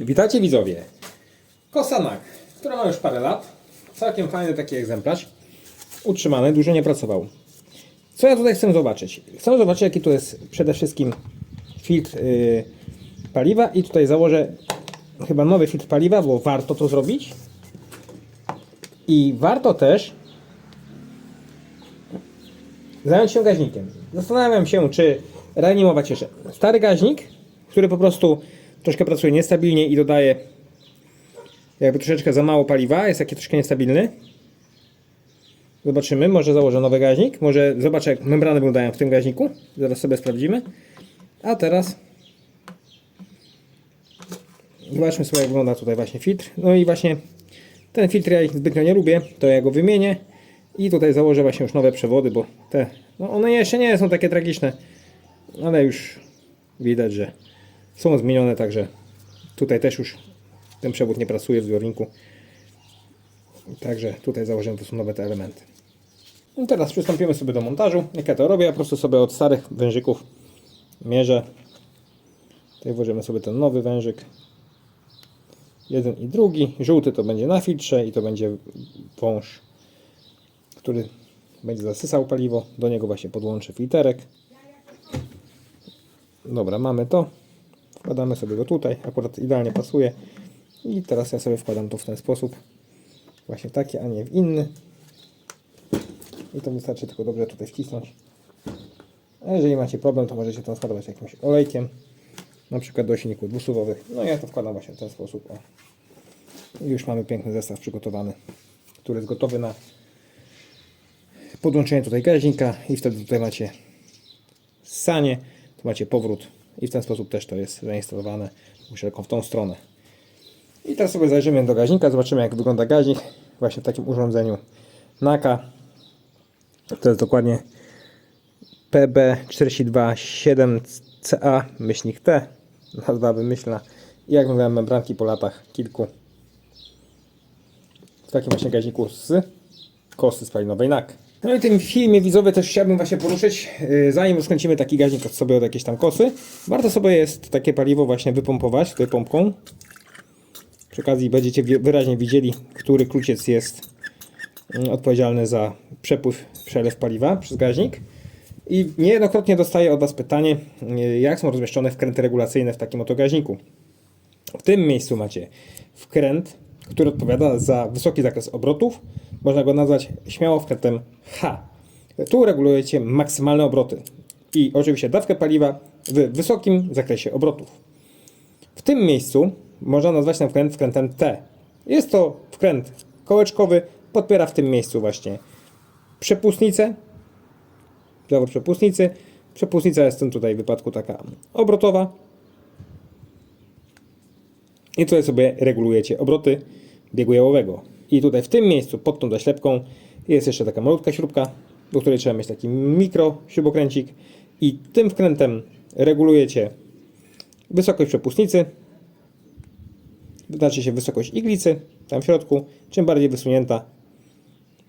Witajcie widzowie. Kosanak, która ma już parę lat. Całkiem fajny taki egzemplarz. Utrzymany, dużo nie pracował. Co ja tutaj chcę zobaczyć? Chcę zobaczyć jaki tu jest przede wszystkim filtr yy, paliwa i tutaj założę chyba nowy filtr paliwa, bo warto to zrobić. I warto też zająć się gaźnikiem. Zastanawiam się, czy reanimować jeszcze stary gaźnik, który po prostu troszkę pracuje niestabilnie i dodaje jakby troszeczkę za mało paliwa, jest taki troszkę niestabilny. Zobaczymy, może założę nowy gaźnik, może zobaczę jak membrany wyglądają w tym gaźniku, zaraz sobie sprawdzimy. A teraz zobaczmy sobie jak wygląda tutaj właśnie filtr. No i właśnie ten filtr ja ich zbytnio nie lubię, to ja go wymienię i tutaj założę właśnie już nowe przewody, bo te, no one jeszcze nie są takie tragiczne, ale już widać, że są zmienione, także tutaj też już ten przewód nie pracuje w zbiorniku. Także tutaj założyłem po prostu nowe te elementy. No teraz przystąpimy sobie do montażu. Jak ja to robię, ja po prostu sobie od starych wężyków mierzę. Tutaj włożymy sobie ten nowy wężyk. Jeden i drugi. Żółty to będzie na filtrze i to będzie wąż, który będzie zasysał paliwo. Do niego właśnie podłączę filterek. Dobra, mamy to. Wkładamy sobie go tutaj. Akurat idealnie pasuje. I teraz ja sobie wkładam to w ten sposób. Właśnie taki, a nie w inny. I to wystarczy tylko dobrze tutaj wcisnąć. A jeżeli macie problem, to możecie to składować jakimś olejkiem. Na przykład do silników dwusuwowych. No ja to wkładam właśnie w ten sposób. O. I już mamy piękny zestaw przygotowany, który jest gotowy na podłączenie tutaj gaźnika i wtedy tutaj macie sanie, tu macie powrót i w ten sposób też to jest zainstalowane wszelką w tą stronę. I teraz sobie zajrzymy do gaźnika, zobaczymy jak wygląda gaźnik właśnie w takim urządzeniu NAKA. To jest dokładnie PB427CA myślnik T, nazwa wymyślna. I jak mówiłem, membranki po latach kilku. W takim właśnie gaźniku z kosy spalinowej NAK. No i tym filmie widzowie też chciałbym właśnie poruszyć, yy, zanim rozkręcimy taki gaźnik od sobie od jakiejś tam kosy, warto sobie jest takie paliwo właśnie wypompować tutaj pompką. Przy okazji będziecie wyraźnie widzieli, który kluciec jest mm, odpowiedzialny za przepływ, przelew paliwa przez gaźnik. I niejednokrotnie dostaję od Was pytanie, yy, jak są rozmieszczone wkręty regulacyjne w takim oto gaźniku. W tym miejscu macie wkręt, który odpowiada za wysoki zakres obrotów. Można go nazwać śmiało wkrętem H. Tu regulujecie maksymalne obroty i oczywiście dawkę paliwa w wysokim zakresie obrotów. W tym miejscu można nazwać ten wkręt wkrętem T. Jest to wkręt kołeczkowy, podpiera w tym miejscu właśnie przepustnicę, zawór przepustnicy. Przepustnica jest w tym tutaj wypadku taka obrotowa, i tutaj sobie regulujecie obroty biegu jałowego. I tutaj w tym miejscu pod tą zaślepką jest jeszcze taka malutka śrubka, do której trzeba mieć taki mikro śrubokręcik i tym wkrętem regulujecie wysokość przepustnicy, znaczy się wysokość iglicy tam w środku. Czym bardziej wysunięta,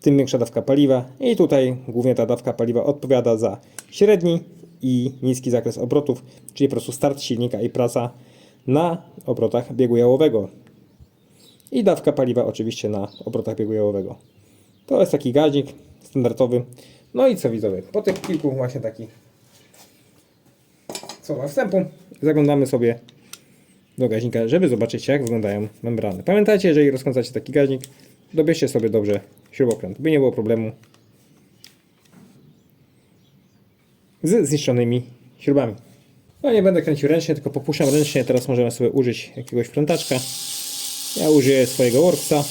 tym większa dawka paliwa i tutaj głównie ta dawka paliwa odpowiada za średni i niski zakres obrotów, czyli po prostu start silnika i praca na obrotach biegu jałowego. I dawka paliwa oczywiście na obrotach biegu jałowego. To jest taki gaźnik standardowy. No i co widzowie, po tych kilku właśnie takich słowach wstępu zaglądamy sobie do gaźnika, żeby zobaczyć jak wyglądają membrany. Pamiętajcie, jeżeli rozkręcacie taki gaźnik, dobierzcie sobie dobrze śrubokręt, by nie było problemu z zniszczonymi śrubami. No nie będę kręcił ręcznie, tylko popuszczam ręcznie. Teraz możemy sobie użyć jakiegoś wkrętaczka. Ja użyję swojego Worksa.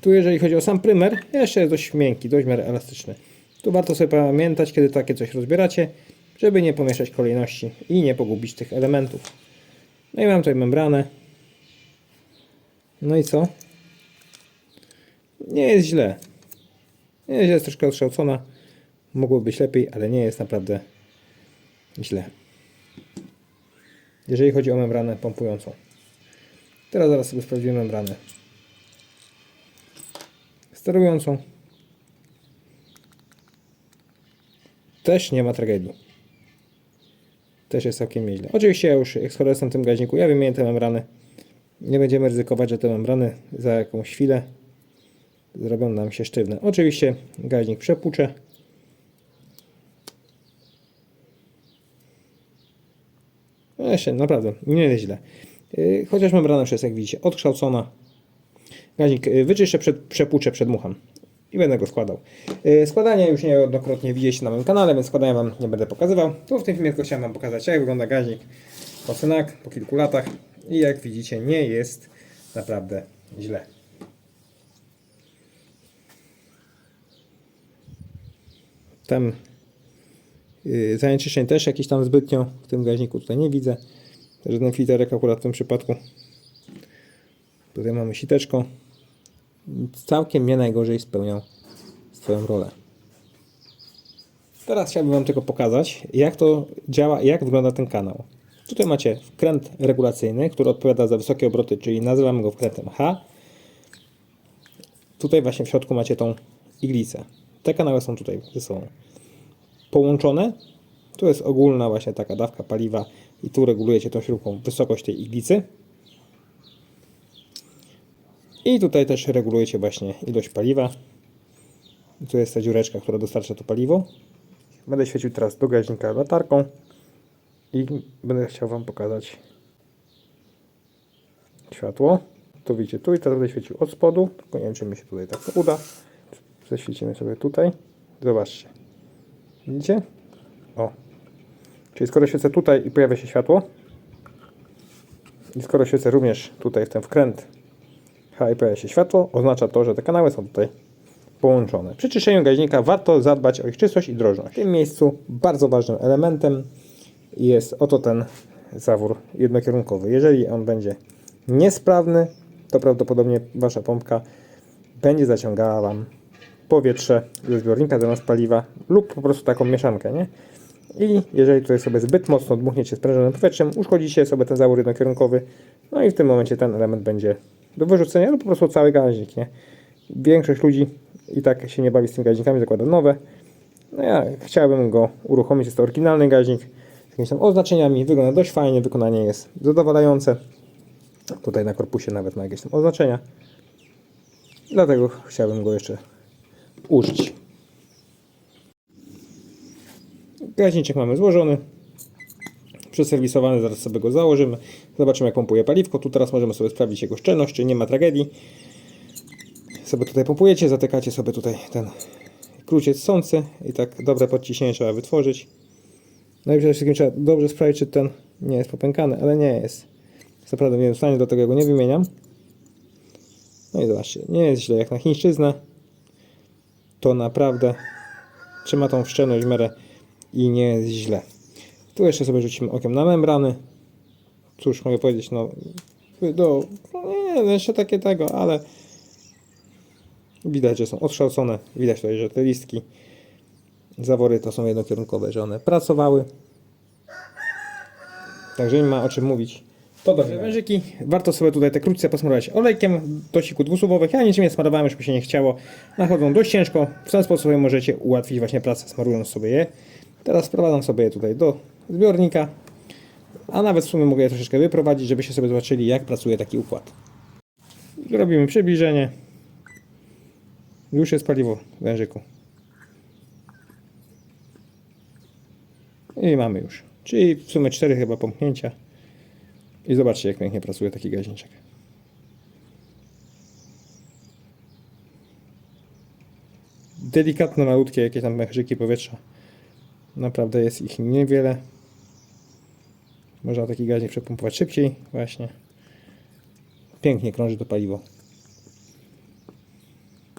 Tu jeżeli chodzi o sam prymer, jeszcze jest dość miękki, dość w miarę elastyczny. Tu warto sobie pamiętać, kiedy takie coś rozbieracie, żeby nie pomieszać kolejności i nie pogubić tych elementów. No i mam tutaj membranę. No i co? Nie jest źle. Nie jest źle, jest troszkę odkształcona. Mogłoby być lepiej, ale nie jest naprawdę źle. Jeżeli chodzi o membranę pompującą. Teraz zaraz sobie sprawdzimy membranę sterującą. Też nie ma tragedii. Też jest całkiem nieźle. Oczywiście ja już, jestem w tym gaźniku, ja wymienię te membrany. Nie będziemy ryzykować, że te membrany za jakąś chwilę zrobią nam się sztywne. Oczywiście gaźnik przepłuczę. No jeszcze naprawdę nie jest źle. Yy, Chociaż membrana już jest, jak widzicie, odkształcona. Gaźnik yy, wyczyszczę, przed, przepłuczę, przedmucham i będę go składał. Yy, Składanie już niejednokrotnie widzieliście na moim kanale, więc składania Wam nie będę pokazywał. Tu w tym filmie tylko chciałem Wam pokazać, jak wygląda gaźnik po synak, po kilku latach i jak widzicie, nie jest naprawdę źle. Tam yy, zanieczyszczeń też jakieś tam zbytnio w tym gaźniku tutaj nie widzę. Żaden filterek akurat w tym przypadku. Tutaj mamy siteczko. Całkiem nie najgorzej spełniał swoją rolę. Teraz chciałbym Wam tylko pokazać, jak to działa jak wygląda ten kanał. Tutaj macie wkręt regulacyjny, który odpowiada za wysokie obroty, czyli nazywamy go wkrętem H. Tutaj właśnie w środku macie tą iglicę. Te kanały są tutaj ze sobą połączone. Tu jest ogólna właśnie taka dawka paliwa i tu regulujecie tą śrubką wysokość tej iglicy. I tutaj też regulujecie właśnie ilość paliwa. Tu jest ta dziureczka, która dostarcza to paliwo. Będę świecił teraz do gaźnika latarką i będę chciał Wam pokazać światło. Tu widzicie, tu i teraz będę świecił od spodu, tylko nie wiem, czy mi się tutaj tak to uda. Zaświecimy sobie tutaj. Zobaczcie. Widzicie? O. Czyli skoro świecę tutaj i pojawia się światło i skoro świecę również tutaj w ten wkręt i pojawia się światło, oznacza to, że te kanały są tutaj połączone. Przy czyszczeniu gaźnika warto zadbać o ich czystość i drożność. W tym miejscu bardzo ważnym elementem jest oto ten zawór jednokierunkowy. Jeżeli on będzie niesprawny, to prawdopodobnie Wasza pompka będzie zaciągała Wam powietrze ze zbiornika zamiast paliwa lub po prostu taką mieszankę, nie? I jeżeli tutaj sobie zbyt mocno dmuchniecie sprężonym powietrzem, uszkodzicie sobie ten zawór jednokierunkowy, no i w tym momencie ten element będzie do wyrzucenia lub po prostu cały gaźnik, nie? Większość ludzi i tak się nie bawi z tymi gaźnikami, zakłada nowe. No ja chciałbym go uruchomić, jest to oryginalny gaźnik jakimiś tam oznaczeniami, wygląda dość fajnie, wykonanie jest zadowalające. Tutaj na korpusie nawet ma jakieś tam oznaczenia. Dlatego chciałbym go jeszcze użyć. Gaźniczek mamy złożony, przeserwisowany, zaraz sobie go założymy. Zobaczymy jak pompuje paliwko. Tu teraz możemy sobie sprawdzić jego szczelność, czy nie ma tragedii. Sobie tutaj pompujecie, zatykacie sobie tutaj ten kruciec sący i tak dobre podciśnienie trzeba wytworzyć. No i przede wszystkim trzeba dobrze sprawdzić, czy ten nie jest popękany, ale nie jest. Jest naprawdę nie w stanie, dlatego go nie wymieniam. No i zobaczcie, nie jest źle jak na chińszczyznę. To naprawdę trzyma tą szczelność w miarę i nie jest źle. Tu jeszcze sobie rzucimy okiem na membrany. Cóż mogę powiedzieć, no, do, no nie, no jeszcze takie tego, ale widać, że są odkształcone. Widać tutaj, że te listki, zawory to są jednokierunkowe, że one pracowały. Także nie ma o czym mówić. To do wężyki. Warto sobie tutaj te krótce posmarować olejkiem do siku dwusłowowych. Ja niczym nie smarowałem, mi się nie chciało. Nachodzą dość ciężko. W ten sposób sobie możecie ułatwić właśnie pracę smarując sobie je. Teraz wprowadzam sobie je tutaj do zbiornika. A nawet w sumie mogę je troszeczkę wyprowadzić, żebyście sobie zobaczyli jak pracuje taki układ. Robimy przybliżenie. Już jest paliwo w wężyku. I mamy już. Czyli w sumie 4 chyba pompnięcia. I zobaczcie jak pięknie pracuje taki gaźniczek. Delikatne, malutkie jakieś tam mechrzyki powietrza. Naprawdę jest ich niewiele. Można taki gaźnik przepompować szybciej właśnie. Pięknie krąży to paliwo.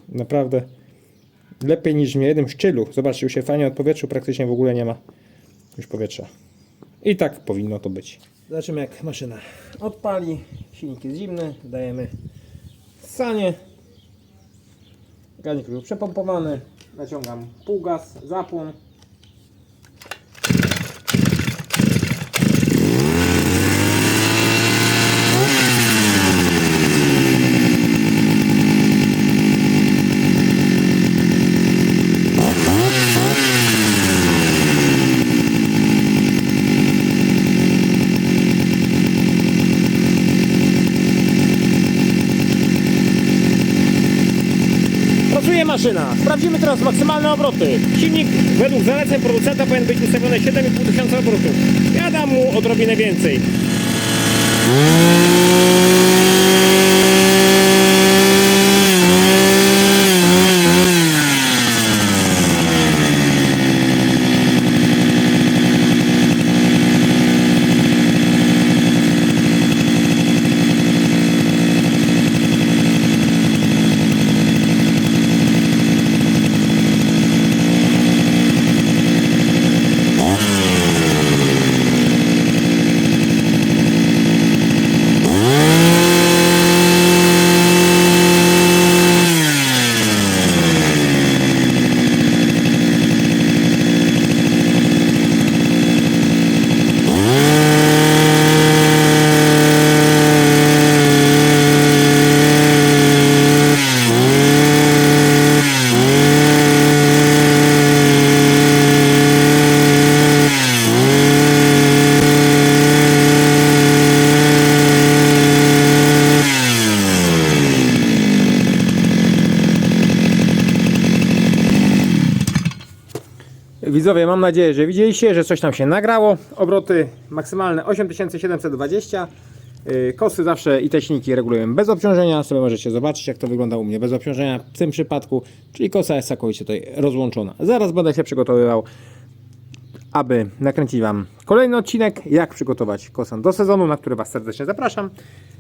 Naprawdę lepiej niż w niejednym szczylu. Zobaczcie, już się fajnie od powietrzu praktycznie w ogóle nie ma już powietrza. I tak powinno to być. Zobaczymy jak maszyna odpali. Silnik jest zimny. Dajemy sanie. Gaźnik już przepompowany. Naciągam półgaz, zapłon. Jedzie maszyna. Teraz maksymalne obroty. Silnik według zaleceń producenta powinien być ustawiony 7,5 tysiąca obrotów. Ja dam mu odrobinę więcej. Widzowie, mam nadzieję, że widzieliście, że coś tam się nagrało. Obroty maksymalne 8720. Yy, Kosy zawsze i te silniki reguluję bez obciążenia. Sobie możecie zobaczyć, jak to wygląda u mnie bez obciążenia w tym przypadku. Czyli kosa jest całkowicie tutaj rozłączona. Zaraz będę się przygotowywał, aby nakręcić Wam kolejny odcinek, jak przygotować kosę do sezonu, na który Was serdecznie zapraszam.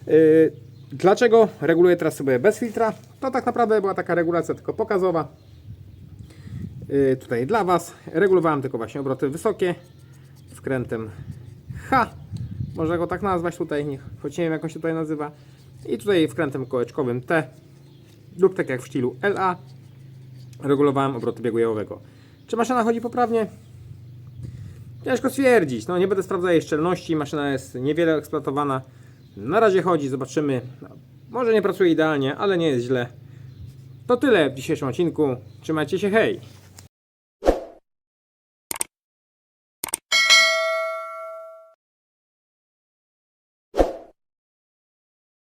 Yy, Dlaczego reguluję teraz sobie bez filtra? To tak naprawdę była taka regulacja tylko pokazowa. Yy, tutaj dla Was. Regulowałem tylko właśnie obroty wysokie wkrętem H. Można go tak nazwać tutaj, nie- choć nie wiem jak on się tutaj nazywa. I tutaj wkrętem kołeczkowym T lub tak jak w stylu LA regulowałem obroty biegu jałowego. Czy maszyna chodzi poprawnie? Ciężko stwierdzić. No nie będę sprawdzał jej szczelności. Maszyna jest niewiele eksploatowana. Na razie chodzi, zobaczymy. No, może nie pracuje idealnie, ale nie jest źle. To tyle w dzisiejszym odcinku. Trzymajcie się, hej!